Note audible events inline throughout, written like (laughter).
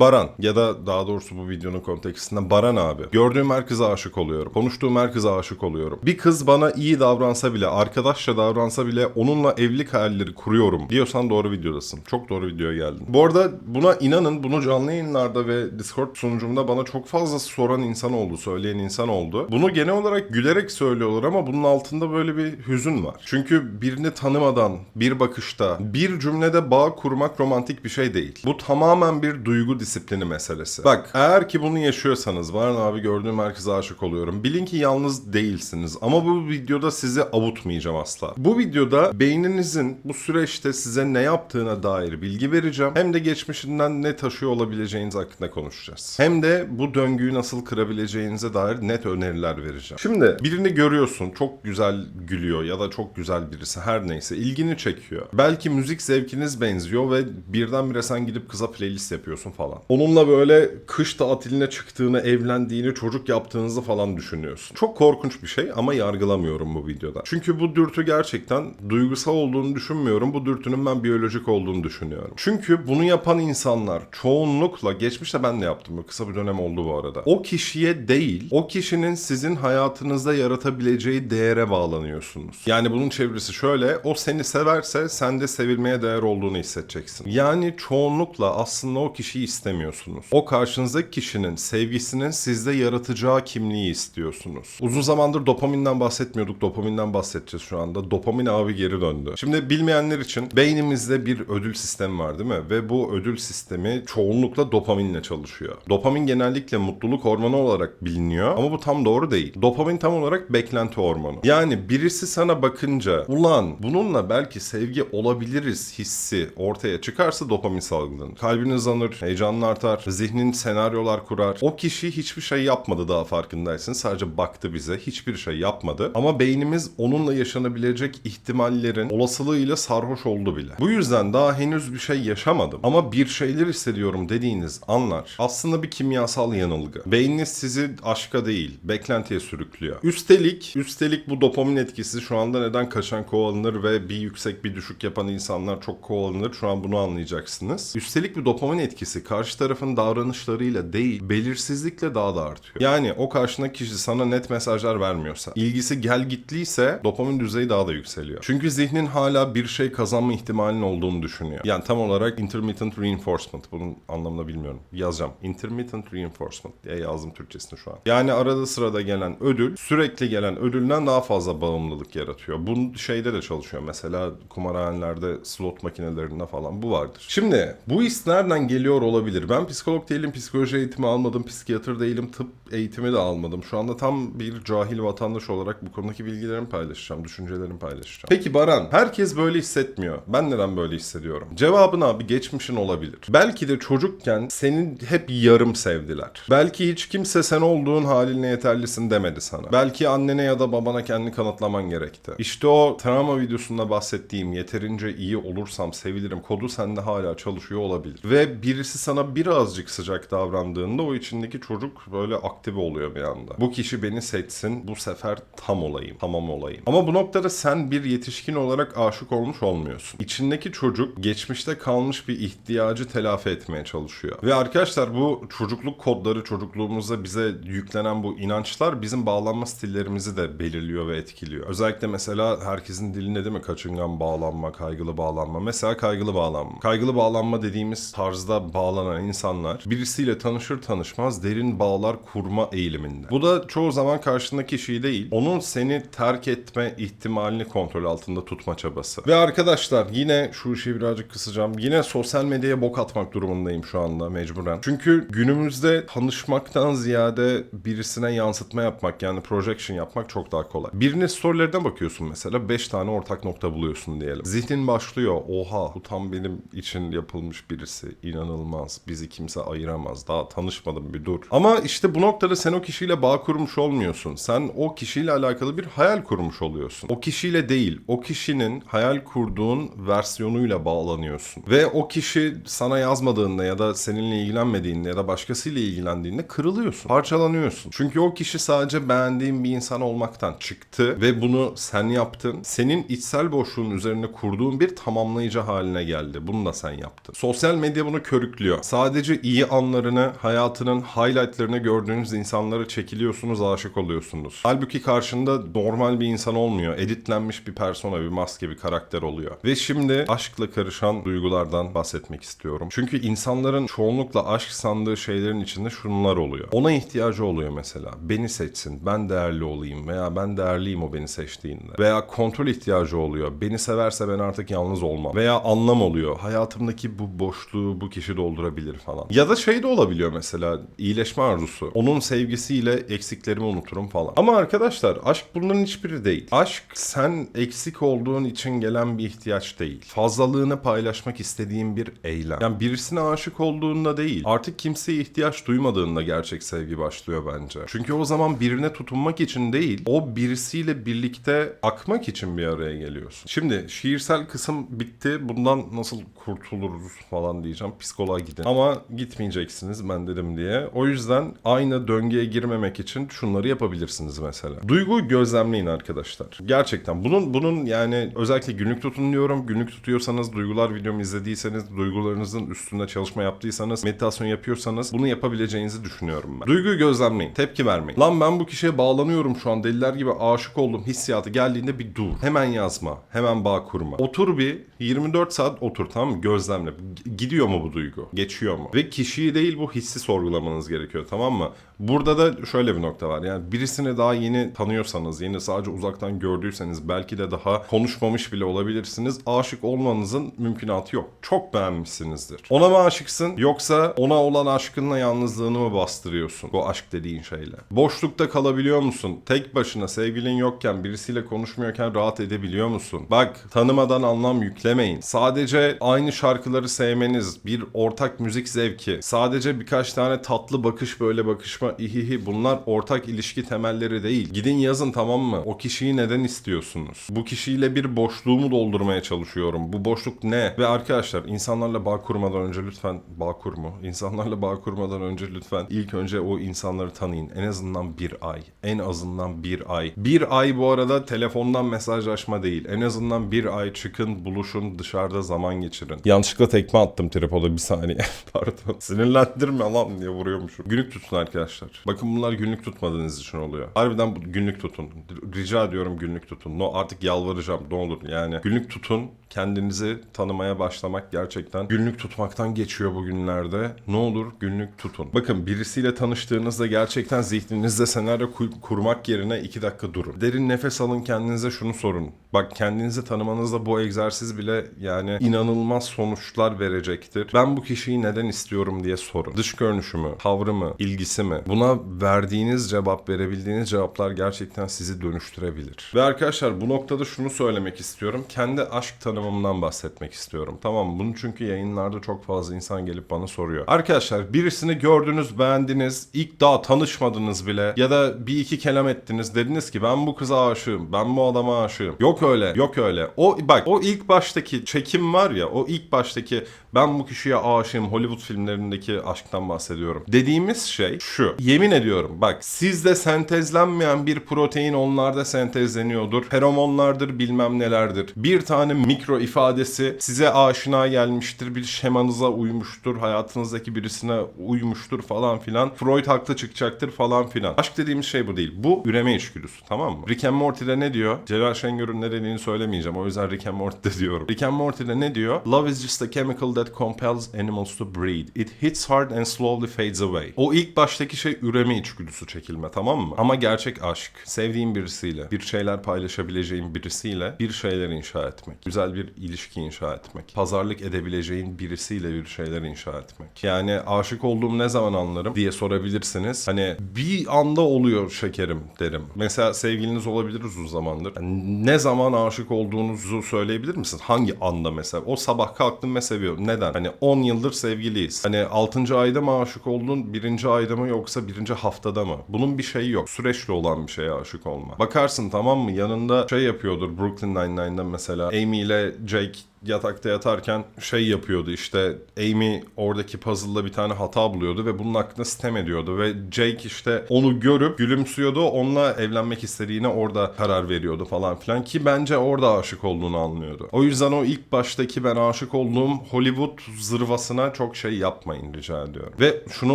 Baran ya da daha doğrusu bu videonun kontekstinde Baran abi. Gördüğüm her aşık oluyorum. Konuştuğum her aşık oluyorum. Bir kız bana iyi davransa bile, arkadaşça davransa bile onunla evlilik hayalleri kuruyorum diyorsan doğru videodasın. Çok doğru videoya geldin. Bu arada buna inanın bunu canlı yayınlarda ve Discord sunucumda bana çok fazla soran insan oldu, söyleyen insan oldu. Bunu genel olarak gülerek söylüyorlar ama bunun altında böyle bir hüzün var. Çünkü birini tanımadan, bir bakışta, bir cümlede bağ kurmak romantik bir şey değil. Bu tamamen bir duygu disiplini meselesi. Bak eğer ki bunu yaşıyorsanız var abi gördüğüm herkese aşık oluyorum. Bilin ki yalnız değilsiniz ama bu videoda sizi avutmayacağım asla. Bu videoda beyninizin bu süreçte size ne yaptığına dair bilgi vereceğim. Hem de geçmişinden ne taşıyor olabileceğiniz hakkında konuşacağız. Hem de bu döngüyü nasıl kırabileceğinize dair net öneriler vereceğim. Şimdi birini görüyorsun çok güzel gülüyor ya da çok güzel birisi her neyse ilgini çekiyor. Belki müzik zevkiniz benziyor ve birdenbire sen gidip kıza playlist yapıyorsun falan. Onunla böyle kış tatiline çıktığını, evlendiğini, çocuk yaptığınızı falan düşünüyorsun. Çok korkunç bir şey ama yargılamıyorum bu videoda. Çünkü bu dürtü gerçekten duygusal olduğunu düşünmüyorum. Bu dürtünün ben biyolojik olduğunu düşünüyorum. Çünkü bunu yapan insanlar çoğunlukla geçmişte ben de yaptım. Kısa bir dönem oldu bu arada. O kişiye değil, o kişinin sizin hayatınızda yaratabileceği değere bağlanıyorsunuz. Yani bunun çevresi şöyle, o seni severse sen de sevilmeye değer olduğunu hissedeceksin. Yani çoğunlukla aslında o kişiyi istemiyorsunuz. O karşınızdaki kişinin sevgisinin sizde yaratacağı kimliği istiyorsunuz. Uzun zamandır dopaminden bahsetmiyorduk. Dopaminden bahsedeceğiz şu anda. Dopamin abi geri döndü. Şimdi bilmeyenler için beynimizde bir ödül sistemi var değil mi? Ve bu ödül sistemi çoğunlukla dopaminle çalışıyor. Dopamin genellikle mutluluk hormonu olarak biliniyor ama bu tam doğru değil. Dopamin tam olarak beklenti hormonu. Yani birisi sana bakınca ulan bununla belki sevgi olabiliriz hissi ortaya çıkarsa dopamin salgılanır. Kalbin hızlanır, heyecanın artar, zihnin senaryolar kurar. O kişi hiçbir şey yapmadı daha farkındaysın. Sadece baktı bize. Hiçbir şey yapmadı. Ama beynimiz onunla yaşanabilecek ihtimallerin olasılığıyla sarhoş oldu bile. Bu yüzden daha henüz bir şey yaşamadım. Ama bir şeyler hissediyorum dediğiniz anlar aslında bir kimyasal yanılgı. Beyniniz sizi aşka değil, beklentiye sürüklüyor. Üstelik, üstelik bu dopamin etkisi şu anda neden kaçan kovalanır ve bir yüksek bir düşük yapan insanlar çok kovalanır. Şu an bunu anlayacaksınız. Üstelik bu dopamin etkisi karşı tarafın davranışlarıyla değil, belirsizlikle daha da artıyor. Yani o karşındaki kişi sana net mesajlar vermiyorsa, ilgisi gel gitliyse dopamin düzeyi daha da yükseliyor. Çünkü zihnin hala bir şey kazanma ihtimalinin olduğunu düşünüyor. Yani tam olarak intermittent reinforcement. Bunun anlamını bilmiyorum. Yazacağım. Intermittent reinforcement diye yazdım Türkçesini şu an. Yani arada sırada gelen ödül, sürekli gelen ödülden daha fazla bağımlılık yaratıyor. Bu şeyde de çalışıyor. Mesela kumarhanelerde slot makinelerinde falan bu vardır. Şimdi bu his nereden geliyor olabilir? Ben psikolog değilim, psikoloji eğitimi almadım, psikiyatr değilim, tıp eğitimi de almadım. Şu anda tam bir cahil vatandaş olarak bu konudaki bilgilerimi paylaşacağım, düşüncelerimi paylaşacağım. Peki Baran, herkes böyle hissetmiyor. Ben neden böyle hissediyorum? Cevabın abi geçmişin olabilir. Belki de çocukken senin hep yarım sevdiler. Belki hiç kimse sen olduğun haline yeterlisin demedi sana. Belki annene ya da babana kendini kanıtlaman gerekti. İşte o travma videosunda bahsettiğim yeterince iyi olursam sevilirim kodu sende hala çalışıyor olabilir. Ve birisi sana birazcık sıcak davrandığında o içindeki çocuk böyle aktive oluyor bir anda. Bu kişi beni seçsin bu sefer tam olayım, tamam olayım. Ama bu noktada sen bir yetişkin olarak aşık olmuş olmuyorsun. İçindeki çocuk geçmişte kalmış bir ihtiyacı telafi etmeye çalışıyor. Ve arkadaşlar bu çocukluk kodları çocukluğumuzda bize yüklenen bu inançlar bizim bağlanma stillerimizi de belirliyor ve etkiliyor. Özellikle mesela herkesin dilinde değil mi kaçıngan bağlanma, kaygılı bağlanma. Mesela kaygılı bağlanma. Kaygılı bağlanma dediğimiz tarzda bağlanan insanlar birisiyle tanışır tanışmaz derin bağlar kurma eğiliminde. Bu da çoğu zaman karşındaki kişiyi değil, onun seni terk etme ihtimalini kontrol altında tutma çabası. Ve arkadaşlar yine şu işi birazcık kısacağım. Yine sosyal medyaya bok atmak durumundayım şu anda mecburen. Çünkü günümüzde tanışmaktan ziyade birisine yansıtma yapmak yani projection yapmak çok daha kolay. Birinin storylerine bakıyorsun mesela 5 tane ortak nokta buluyorsun diyelim. Zihnin başlıyor. Oha bu tam benim için yapılmış birisi. İnanılmaz. Bizi kimse ayıramaz. Daha tanışmadım bir dur. Ama işte bu noktada sen o kişiyle bağ kurmuş olmuyorsun. Sen o kişiyle alakalı bir hayal kurmuş oluyorsun. O kişiyle değil, o kişinin hayal kurduğun versiyonuyla bağlanıyorsun. Ve o kişi sana yazmadığında ya da seninle ilgilenmediğinde ya da başkasıyla ilgilendiğinde kırılıyorsun. Parçalanıyorsun. Çünkü o kişi sadece beğendiğin bir insan olmaktan çıktı ve bunu sen yaptın. Senin içsel boşluğun üzerine kurduğun bir tamamlayıcı haline geldi. Bunu da sen yaptın. Sosyal medya bunu körüklüyor. Sadece iyi anlarını, hayatının highlightlarını gördüğünüz insanlara çekiliyorsunuz, aşık oluyorsunuz. Halbuki karşında normal bir insan olmuyor. Editlenmiş bir persona, bir maske, bir karakter oluyor. Ve şimdi aşkla karışan duygulardan bahsetmek istiyorum. Çünkü insanların çoğunlukla aşk sandığı şeylerin içinde şunlar oluyor. Ona ihtiyacı oluyor mesela. Beni seçsin, ben değerli olayım veya ben değerliyim o beni seçtiğinde. Veya kontrol ihtiyacı oluyor. Beni severse ben artık yalnız olmam. Veya anlam oluyor. Hayatımdaki bu boşluğu bu kişi doldurabilir falan. Ya da şey de olabiliyor mesela iyileşme arzusu. Onun sevgisiyle eksiklerimi unuturum falan. Ama arkadaşlar aşk bunların hiçbiri değil. Aşk sen eksik olduğun için gelen bir ihtiyaç değil. Fazlalığını paylaşmak istediğin bir eylem. Yani birisine aşık olduğunda değil. Artık kimseye ihtiyaç duymadığında gerçek sevgi başlıyor bence. Çünkü o zaman birine tutunmak için değil, o birisiyle birlikte akmak için bir araya geliyorsun. Şimdi şiirsel kısım bitti. Bundan nasıl kurtuluruz falan diyeceğim. Psikoloğa gidin. Ama gitmeyeceksiniz ben dedim diye. O yüzden aynı döngüye girmemek için şunları yapabilirsiniz mesela. Duygu gözlemleyin arkadaşlar. Gerçekten bunun bunun yani özellikle günlük tutun diyorum. Günlük tutuyorsanız, duygular videomu izlediyseniz, duygularınızın üstünde çalışma yaptıysanız, meditasyon yapıyorsanız bunu yapabileceğinizi düşünüyorum ben. Duyguyu gözlemleyin. Tepki vermeyin. Lan ben bu kişiye bağlanıyorum şu an. Deliler gibi aşık oldum hissiyatı geldiğinde bir dur. Hemen yazma. Hemen bağ kurma. Otur bir 24 saat otur tamam mı? Gözlemle. G- Gidiyor mu bu duygu? Geçiyor mu? Ve kişiyi değil bu hissi sorgulamanız gerekiyor tamam mı? Burada da şöyle bir nokta var. Yani birisini daha yeni tanıyorsanız, yeni sadece uzaktan gördüyseniz belki de daha konuşmamış bile olabilirsiniz. Aşık olmanızın mümkünatı yok. Çok beğenmişsinizdir. Ona mı aşıksın yoksa ona olan aşkınla yalnızlığını mı bastırıyorsun? Bu aşk dediğin şeyle. Boşlukta kalabiliyor musun? Tek başına sevgilin yokken, birisiyle konuşmuyorken rahat edebiliyor musun? Bak tanımadan anlam yüklemeyin. Sadece aynı şarkıları sevmeniz, bir ortak müzik zevki, sadece birkaç tane tatlı bakış böyle bakışma ihihi bunlar ortak ilişki temelleri değil. Gidin yazın tamam mı? O kişiyi neden istiyorsunuz? Bu kişiyle bir boşluğumu doldurmaya çalışıyorum. Bu boşluk ne? Ve arkadaşlar insanlarla bağ kurmadan önce lütfen bağ kurmu. İnsanlarla bağ kurmadan önce lütfen ilk önce o insanları tanıyın. En azından bir ay. En azından bir ay. Bir ay bu arada telefondan mesajlaşma değil. En azından bir ay çıkın, buluşun, dışarıda zaman geçirin. Yanlışlıkla tekme attım tripoda bir saniye. (laughs) (laughs) Pardon. Sinirlendirme lan diye vuruyormuşum. Günlük tutun arkadaşlar. Bakın bunlar günlük tutmadığınız için oluyor. Harbiden bu- günlük tutun. Rica ediyorum günlük tutun. No artık yalvaracağım ne olur yani. Günlük tutun. Kendinizi tanımaya başlamak gerçekten günlük tutmaktan geçiyor bugünlerde. Ne olur günlük tutun. Bakın birisiyle tanıştığınızda gerçekten zihninizde senaryo ku- kurmak yerine iki dakika durun. Derin nefes alın kendinize şunu sorun. Bak kendinizi tanımanızda bu egzersiz bile yani inanılmaz sonuçlar verecektir. Ben bu kişiyi neden istiyorum diye sorun. Dış görünüşü mü, tavrı mı, ilgisi mi? Buna verdiğiniz cevap, verebildiğiniz cevaplar gerçekten sizi dönüştürebilir. Ve arkadaşlar bu noktada şunu söylemek istiyorum. Kendi aşk tanımımdan bahsetmek istiyorum. Tamam? Bunu çünkü yayınlarda çok fazla insan gelip bana soruyor. Arkadaşlar birisini gördünüz, beğendiniz, ilk daha tanışmadınız bile ya da bir iki kelam ettiniz. Dediniz ki ben bu kıza aşığım, ben bu adama aşığım. Yok öyle, yok öyle. O bak o ilk baştaki çekim var ya, o ilk baştaki ben bu kişiye aşığım Hollywood filmlerindeki aşktan bahsediyorum. Dediğimiz şey şu. Yemin ediyorum bak sizde sentezlenmeyen bir protein onlarda sentezleniyordur. Feromonlardır bilmem nelerdir. Bir tane mikro ifadesi size aşina gelmiştir. Bir şemanıza uymuştur. Hayatınızdaki birisine uymuştur falan filan. Freud haklı çıkacaktır falan filan. Aşk dediğimiz şey bu değil. Bu üreme içgüdüsü tamam mı? Rick and Morty'de ne diyor? Celal Şengör'ün ne dediğini söylemeyeceğim. O yüzden Rick and Morty'de diyorum. Rick and Morty'de ne diyor? Love is just a chemical that compels animals to breed. It hits hard and slowly fades away. O ilk baştaki şey üreme içgüdüsü çekilme tamam mı? Ama gerçek aşk. Sevdiğin birisiyle, bir şeyler paylaşabileceğin birisiyle bir şeyler inşa etmek. Güzel bir ilişki inşa etmek. Pazarlık edebileceğin birisiyle bir şeyler inşa etmek. Yani aşık olduğum ne zaman anlarım diye sorabilirsiniz. Hani bir anda oluyor şekerim derim. Mesela sevgiliniz olabilir uzun zamandır. Yani ne zaman aşık olduğunuzu söyleyebilir misiniz? Hangi anda mesela? O sabah kalktım ve seviyorum. Neden? Hani 10 yıldır sevgiliyiz. Hani 6. ayda mı aşık oldun? 1. ayda mı yoksa 1. haftada mı? Bunun bir şeyi yok. Süreçli olan bir şeye aşık olma. Bakarsın tamam mı? Yanında şey yapıyordur Brooklyn Nine-Nine'da mesela Amy ile Jake yatakta yatarken şey yapıyordu işte Amy oradaki puzzle'da bir tane hata buluyordu ve bunun hakkında sitem ediyordu ve Jake işte onu görüp gülümsüyordu onunla evlenmek istediğine orada karar veriyordu falan filan ki bence orada aşık olduğunu anlıyordu. O yüzden o ilk baştaki ben aşık olduğum Hollywood zırvasına çok şey yapmayın rica ediyorum. Ve şunu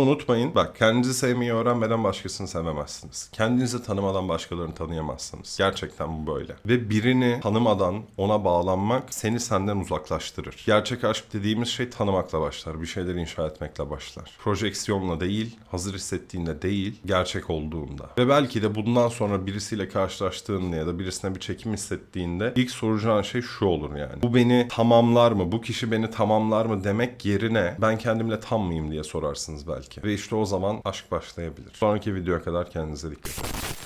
unutmayın bak kendinizi sevmeyi öğrenmeden başkasını sevemezsiniz. Kendinizi tanımadan başkalarını tanıyamazsınız. Gerçekten bu böyle. Ve birini tanımadan ona bağlanmak seni senden uzaklaştırır. Gerçek aşk dediğimiz şey tanımakla başlar. Bir şeyler inşa etmekle başlar. Projeksiyonla değil, hazır hissettiğinde değil, gerçek olduğunda. Ve belki de bundan sonra birisiyle karşılaştığında ya da birisine bir çekim hissettiğinde ilk soracağın şey şu olur yani. Bu beni tamamlar mı? Bu kişi beni tamamlar mı demek yerine ben kendimle tam mıyım diye sorarsınız belki. Ve işte o zaman aşk başlayabilir. Sonraki videoya kadar kendinize dikkat edin.